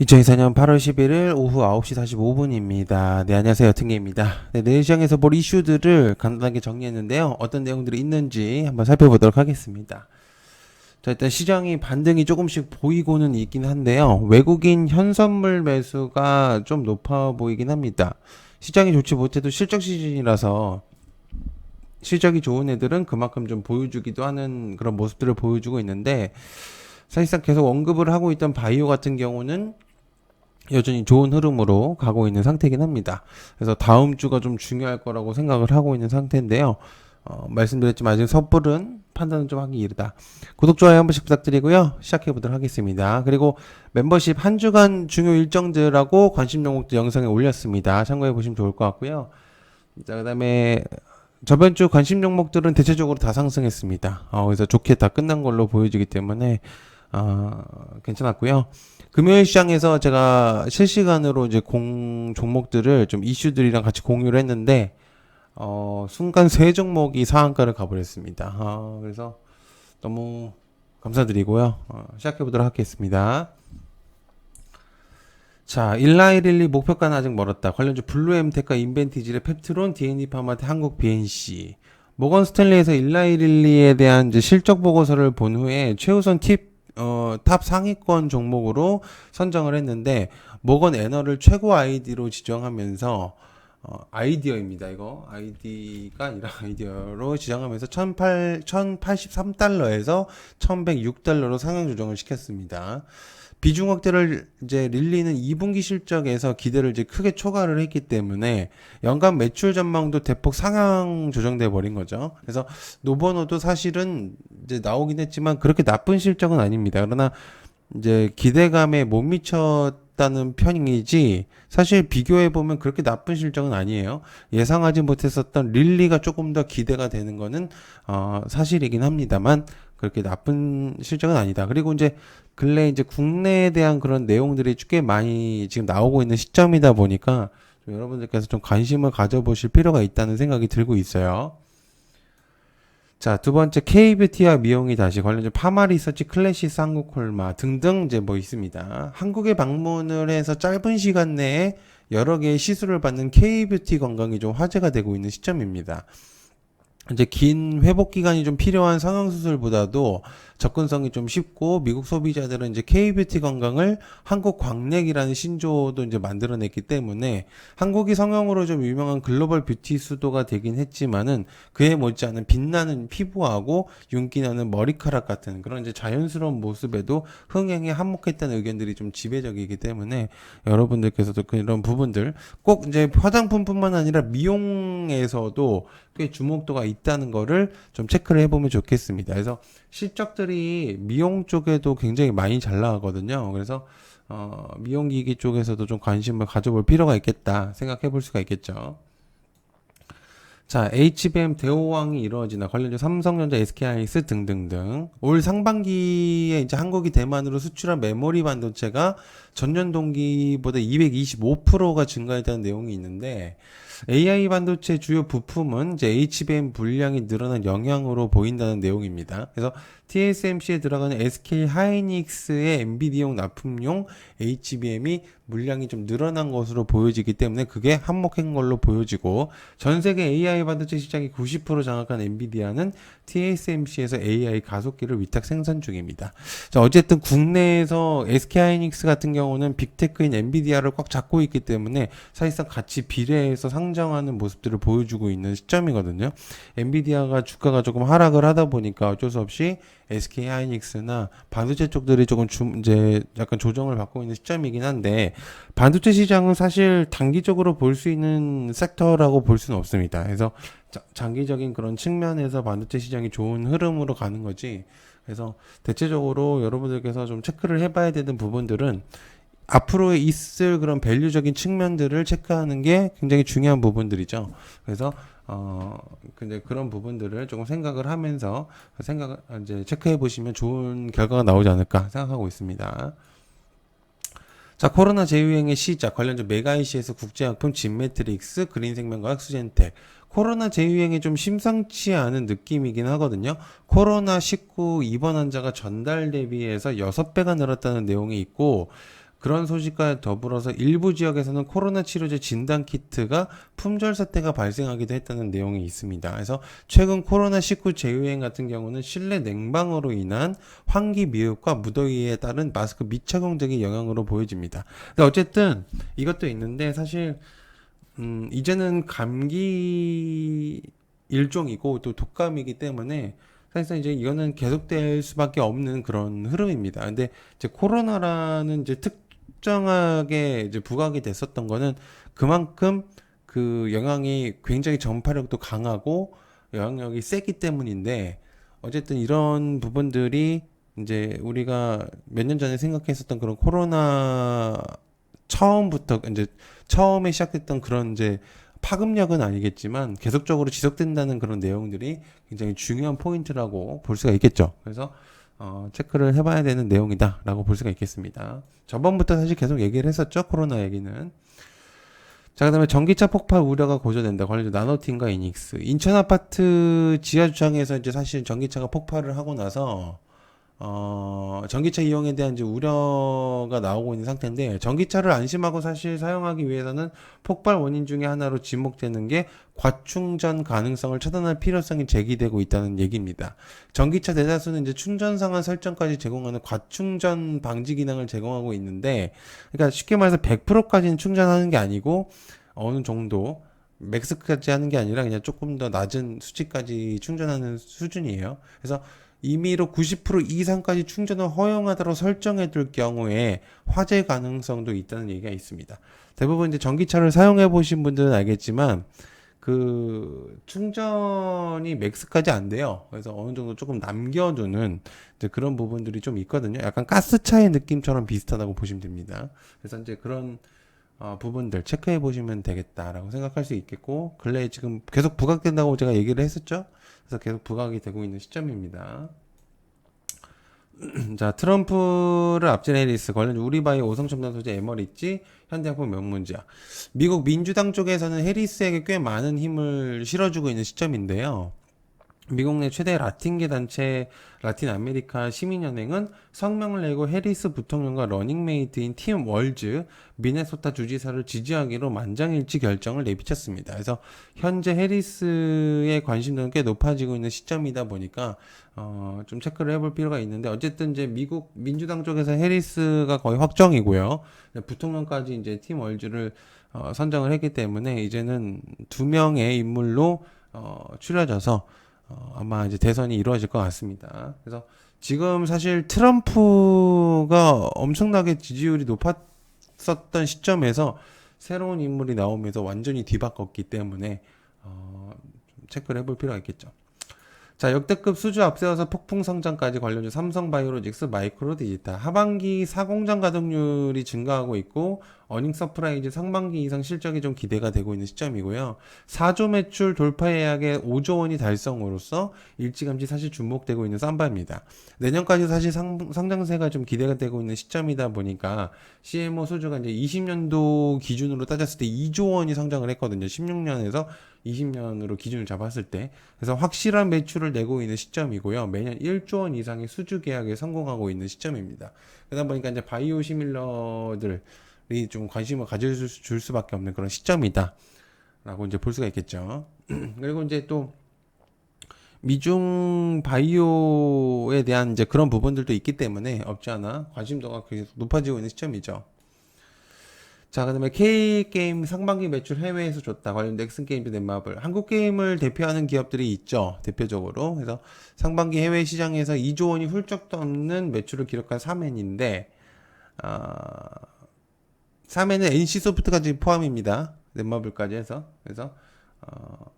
2024년 8월 11일 오후 9시 45분입니다. 네, 안녕하세요. 등계입니다. 네, 내일 시장에서 볼 이슈들을 간단하게 정리했는데요. 어떤 내용들이 있는지 한번 살펴보도록 하겠습니다. 자, 일단 시장이 반등이 조금씩 보이고는 있긴 한데요. 외국인 현선물 매수가 좀 높아 보이긴 합니다. 시장이 좋지 못해도 실적 시즌이라서 실적이 좋은 애들은 그만큼 좀 보여주기도 하는 그런 모습들을 보여주고 있는데 사실상 계속 언급을 하고 있던 바이오 같은 경우는 여전히 좋은 흐름으로 가고 있는 상태이긴 합니다. 그래서 다음 주가 좀 중요할 거라고 생각을 하고 있는 상태인데요. 어, 말씀드렸지만 아직 섣불은 판단은 좀 하기 이르다. 구독, 좋아요 한 번씩 부탁드리고요. 시작해 보도록 하겠습니다. 그리고 멤버십 한 주간 중요 일정들하고 관심 종목들 영상에 올렸습니다. 참고해 보시면 좋을 것 같고요. 자, 그 다음에 저번 주 관심 종목들은 대체적으로 다 상승했습니다. 어, 그래서 좋게 다 끝난 걸로 보여지기 때문에 어, 괜찮았고요. 금요일 시장에서 제가 실시간으로 이제 공 종목들을 좀 이슈들이랑 같이 공유를 했는데 어, 순간 세 종목이 상한가를 가버렸습니다. 어, 그래서 너무 감사드리고요. 어, 시작해 보도록 하겠습니다. 자, 1라이릴리 목표가는 아직 멀었다. 관련주 블루엠텍과 인벤티지의 펩트론, D&D 파마트, 한국 BNC. 모건 스탠리에서 1라이릴리에 대한 실적 보고서를 본 후에 최우선 팁, 어, 탑 상위권 종목으로 선정을 했는데, 모건 애너를 최고 아이디로 지정하면서, 어, 아이디어입니다. 이거 아이디가 아니라 아이디어로 지정하면서 1008, 1083달러에서 1106달러로 상향 조정을 시켰습니다. 비중 확대를 이제 릴리는 2분기 실적에서 기대를 이제 크게 초과를 했기 때문에 연간 매출 전망도 대폭 상향 조정돼 버린 거죠. 그래서 노버노도 사실은 이제 나오긴 했지만 그렇게 나쁜 실적은 아닙니다. 그러나 이제 기대감에 못 미쳤다는 편이지 사실 비교해 보면 그렇게 나쁜 실적은 아니에요. 예상하지 못했었던 릴리가 조금 더 기대가 되는 거는 어 사실이긴 합니다만 그렇게 나쁜 실적은 아니다. 그리고 이제 근래 이제 국내에 대한 그런 내용들이 꽤 많이 지금 나오고 있는 시점이다 보니까 좀 여러분들께서 좀 관심을 가져보실 필요가 있다는 생각이 들고 있어요. 자, 두 번째 K뷰티와 미용이 다시 관련된 파마 리서치, 클래시스 한국콜마 등등 이제 뭐 있습니다. 한국에 방문을 해서 짧은 시간 내에 여러 개의 시술을 받는 K뷰티 건강이 좀 화제가 되고 있는 시점입니다. 이제 긴 회복 기간이 좀 필요한 성형 수술보다도 접근성이 좀 쉽고 미국 소비자들은 이제 K뷰티 건강을 한국 광맥이라는 신조도 이제 만들어냈기 때문에 한국이 성형으로 좀 유명한 글로벌 뷰티 수도가 되긴 했지만은 그에 못지않은 빛나는 피부하고 윤기나는 머리카락 같은 그런 이제 자연스러운 모습에도 흥행에 한몫했다는 의견들이 좀 지배적이기 때문에 여러분들께서도 그런 부분들 꼭 이제 화장품뿐만 아니라 미용에서도 꽤 주목도가 있다는 거를 좀 체크를 해보면 좋겠습니다. 그래서 실적들이 미용 쪽에도 굉장히 많이 잘 나가거든요. 그래서 어, 미용기기 쪽에서도 좀 관심을 가져볼 필요가 있겠다 생각해 볼 수가 있겠죠. 자, HBM 대호황이 이루어지나 관련주 삼성전자, SK하이닉스 등등등. 올 상반기에 이제 한국이 대만으로 수출한 메모리 반도체가 전년 동기보다 225%가 증가했다는 내용이 있는데 AI 반도체 주요 부품은 이제 HBM 분량이 늘어난 영향으로 보인다는 내용입니다. 그래서 TSMC에 들어가는 SK 하이닉스의 엔비디용 납품용 HBM이 물량이 좀 늘어난 것으로 보여지기 때문에 그게 한몫한 걸로 보여지고 전 세계 AI 반도체 시장이 90% 장악한 엔비디아는 TSMC에서 AI 가속기를 위탁 생산 중입니다. 자, 어쨌든 국내에서 SK 하이닉스 같은 경우는 빅테크인 엔비디아를 꽉 잡고 있기 때문에 사실상 같이 비례해서 상정하는 모습들을 보여주고 있는 시점이거든요. 엔비디아가 주가가 조금 하락을 하다 보니까 어쩔 수 없이 SK 하이닉스나 반도체 쪽들이 조금 주, 이제 약간 조정을 받고 있는 시점이긴 한데 반도체 시장은 사실 단기적으로 볼 수 있는 섹터라고 볼 수는 없습니다. 그래서 자, 장기적인 그런 측면에서 반도체 시장이 좋은 흐름으로 가는 거지. 그래서 대체적으로 여러분들께서 좀 체크를 해봐야 되는 부분들은 앞으로 있을 그런 밸류적인 측면들을 체크하는 게 굉장히 중요한 부분들이죠. 그래서 어 근데 그런 부분들을 조금 생각을 하면서 생각을 이제 체크해 보시면 좋은 결과가 나오지 않을까 생각하고 있습니다. 자, 코로나 재유행의 시작 관련주 메가이시에서 국제약품 진매트릭스, 그린생명과학, 수젠텍. 코로나 재유행이 좀 심상치 않은 느낌이긴 하거든요. 코로나 19 입원 환자가 전달 대비해서 6배가 늘었다는 내용이 있고 그런 소식과 더불어서 일부 지역에서는 코로나 치료제 진단 키트가 품절 사태가 발생하기도 했다는 내용이 있습니다. 그래서 최근 코로나19 재유행 같은 경우는 실내 냉방으로 인한 환기 미흡과 무더위에 따른 마스크 미착용 등의 영향으로 보여집니다. 근데 어쨌든 이것도 있는데 사실 음, 이제는 감기 일종이고 또 독감이기 때문에 사실상 이제 이거는 계속될 수밖에 없는 그런 흐름입니다. 근데 이제 코로나라는 이제 특 정하게 이제 부각이 됐었던 거는 그만큼 그 영향이 굉장히 전파력도 강하고 영향력이 세기 때문인데 어쨌든 이런 부분들이 이제 우리가 몇 년 전에 생각했었던 그런 코로나 처음부터 이제 처음에 시작됐던 그런 이제 파급력은 아니겠지만 계속적으로 지속된다는 그런 내용들이 굉장히 중요한 포인트라고 볼 수가 있겠죠. 그래서 어, 체크를 해봐야 되는 내용이다라고 볼 수가 있겠습니다. 저번부터 사실 계속 얘기를 했었죠. 코로나 얘기는. 자, 그 다음에 전기차 폭발 우려가 고조된다. 관련주 나노팀과 이닉스. 인천 아파트 지하 주차장에서 이제 사실 전기차가 폭발을 하고 나서 어, 전기차 이용에 대한 이제 우려가 나오고 있는 상태인데, 전기차를 안심하고 사실 사용하기 위해서는 폭발 원인 중에 하나로 지목되는 게 과충전 가능성을 차단할 필요성이 제기되고 있다는 얘기입니다. 전기차 대다수는 이제 충전 상한 설정까지 제공하는 과충전 방지 기능을 제공하고 있는데, 그러니까 쉽게 말해서 100%까지는 충전하는 게 아니고, 어느 정도, 맥스까지 하는 게 아니라 그냥 조금 더 낮은 수치까지 충전하는 수준이에요. 그래서 임의로 90% 이상까지 충전을 허용하도록 설정해 둘 경우에 화재 가능성도 있다는 얘기가 있습니다. 대부분 이제 전기차를 사용해 보신 분들은 알겠지만 그 충전이 맥스까지 안 돼요. 그래서 어느 정도 조금 남겨두는 그런 부분들이 좀 있거든요. 약간 가스차의 느낌처럼 비슷하다고 보시면 됩니다. 그래서 이제 그런 어, 부분들 체크해 보시면 되겠다라고 생각할 수 있겠고 근래에 지금 계속 부각된다고 제가 얘기를 했었죠. 그래서 계속 부각이 되고 있는 시점입니다. 자, 트럼프를 앞진 해리스 관련 우리바이 오성 첨단 소재 에머리지 현대약품 명문지야. 미국 민주당 쪽에서는 해리스에게 꽤 많은 힘을 실어주고 있는 시점인데요. 미국 내 최대 라틴계 단체 라틴 아메리카 시민연맹은 성명을 내고 해리스 부통령과 러닝메이트인 팀 월즈 미네소타 주지사를 지지하기로 만장일치 결정을 내비쳤습니다. 그래서 현재 해리스의 관심도는 꽤 높아지고 있는 시점이다 보니까 어, 좀 체크를 해볼 필요가 있는데 어쨌든 이제 미국 민주당 쪽에서 해리스가 거의 확정이고요. 부통령까지 이제 팀 월즈를 어, 선정을 했기 때문에 이제는 두 명의 인물로 어, 추려져서 어, 아마 이제 대선이 이루어질 것 같습니다. 그래서 지금 사실 트럼프가 엄청나게 지지율이 높았었던 시점에서 새로운 인물이 나오면서 완전히 뒤바꿨기 때문에 어, 좀 체크를 해볼 필요가 있겠죠. 자, 역대급 수주 앞세워서 폭풍 성장까지 관련주 삼성바이오로직스 마이크로 디지타 하반기 사공장 가동률이 증가하고 있고 어닝 서프라이즈 상반기 이상 실적이 좀 기대가 되고 있는 시점이고요. 4조 매출 돌파 예약의 5조 원이 달성으로써 일찌감치 사실 주목되고 있는 쌈바입니다. 내년까지 사실 상, 성장세가 좀 기대가 되고 있는 시점이다 보니까 CMO 수주가 이제 20년도 기준으로 따졌을 때 2조 원이 성장을 했거든요. 16년에서 20년으로 기준을 잡았을 때 그래서 확실한 매출을 내고 있는 시점이고요. 매년 1조 원 이상의 수주 계약에 성공하고 있는 시점입니다. 그러다 보니까 이제 바이오 시밀러들이 좀 관심을 가져줄 수밖에 없는 그런 시점이다. 라고 이제 볼 수가 있겠죠. 그리고 이제 또 미중 바이오에 대한 이제 그런 부분들도 있기 때문에 없지 않아 관심도가 계속 높아지고 있는 시점이죠. 자, 그 다음에 K게임 상반기 매출 해외에서 줬다. 관련 넥슨 게임즈 넷마블. 한국 게임을 대표하는 기업들이 있죠. 대표적으로. 그래서 상반기 해외 시장에서 2조 원이 훌쩍 넘는 매출을 기록한 3회인데, 어, 3회는 NC소프트까지 포함입니다. 넷마블까지 해서. 그래서, 어,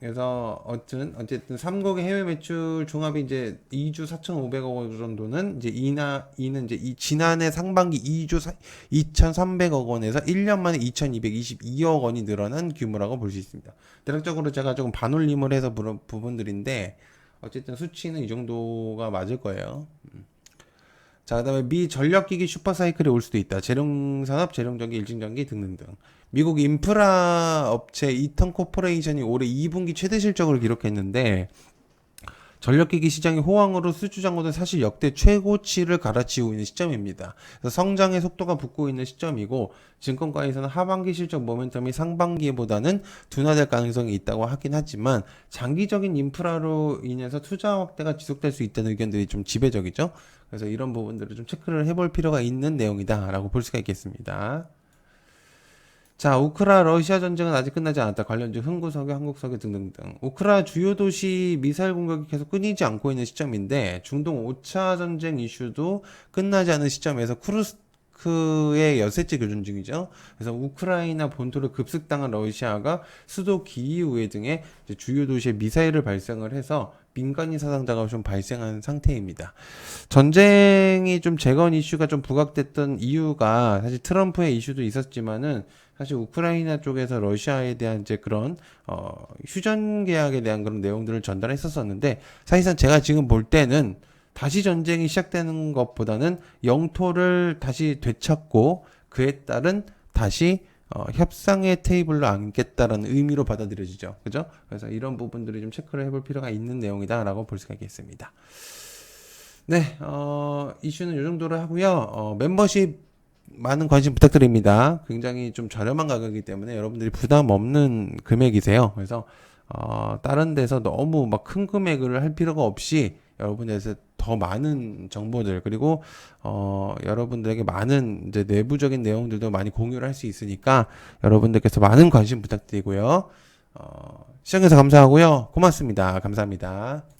그래서 어쨌든 어쨌든 3국의 해외 매출 종합이 이제 2주 4,500억 원 정도는 이제 이나 이는 이제 이 지난해 상반기 2주 2,300억 원에서 1년 만에 2,222억 원이 늘어난 규모라고 볼 수 있습니다. 대략적으로 제가 조금 반올림을 해서 부분들인데 어쨌든 수치는 이 정도가 맞을 거예요. 음. 자, 그다음에 미 전력기기 슈퍼사이클이 올 수도 있다. 재룡산업, 재룡전기, 일진전기 등등등. 미국 인프라 업체 이턴 코퍼레이션이 올해 2분기 최대 실적을 기록했는데 전력기기 시장이 호황으로 수주 잔고도 사실 역대 최고치를 갈아치우고 있는 시점입니다. 성장의 속도가 붙고 있는 시점이고 증권가에서는 하반기 실적 모멘텀이 상반기보다는 둔화될 가능성이 있다고 하긴 하지만 장기적인 인프라로 인해서 투자 확대가 지속될 수 있다는 의견들이 좀 지배적이죠. 그래서 이런 부분들을 좀 체크를 해볼 필요가 있는 내용이다라고 볼 수가 있겠습니다. 자, 우크라 러시아 전쟁은 아직 끝나지 않았다. 관련주 흥구석유, 한국석유 등등등. 우크라 주요 도시 미사일 공격이 계속 끊이지 않고 있는 시점인데 중동 5차 전쟁 이슈도 끝나지 않은 시점에서 쿠르스 크의 여세째 교전 중이죠. 그래서 우크라이나 본토를 급습당한 러시아가 수도 기이우에 등의 주요 도시에 미사일을 발생을 해서 민간인 사상자가 좀 발생한 상태입니다. 전쟁이 좀 재건 이슈가 좀 부각됐던 이유가 사실 트럼프의 이슈도 있었지만은 사실 우크라이나 쪽에서 러시아에 대한 이제 그런 어 휴전 계약에 대한 그런 내용들을 전달했었었는데 사실상 제가 지금 볼 때는 다시 전쟁이 시작되는 것보다는 영토를 다시 되찾고 그에 따른 다시 어, 협상의 테이블로 앉겠다라는 의미로 받아들여지죠. 그죠? 그래서 이런 부분들이 좀 체크를 해볼 필요가 있는 내용이다라고 볼 수가 있겠습니다. 네, 어, 이슈는 이 정도로 하고요. 어, 멤버십 많은 관심 부탁드립니다. 굉장히 좀 저렴한 가격이기 때문에 여러분들이 부담 없는 금액이세요. 그래서 어, 다른 데서 너무 막 큰 금액을 할 필요가 없이 여러분에서 더 많은 정보들 그리고 어, 여러분들에게 많은 이제 내부적인 내용들도 많이 공유를 할 수 있으니까 여러분들께서 많은 관심 부탁드리고요. 어, 시청해서 감사하고요. 고맙습니다. 감사합니다.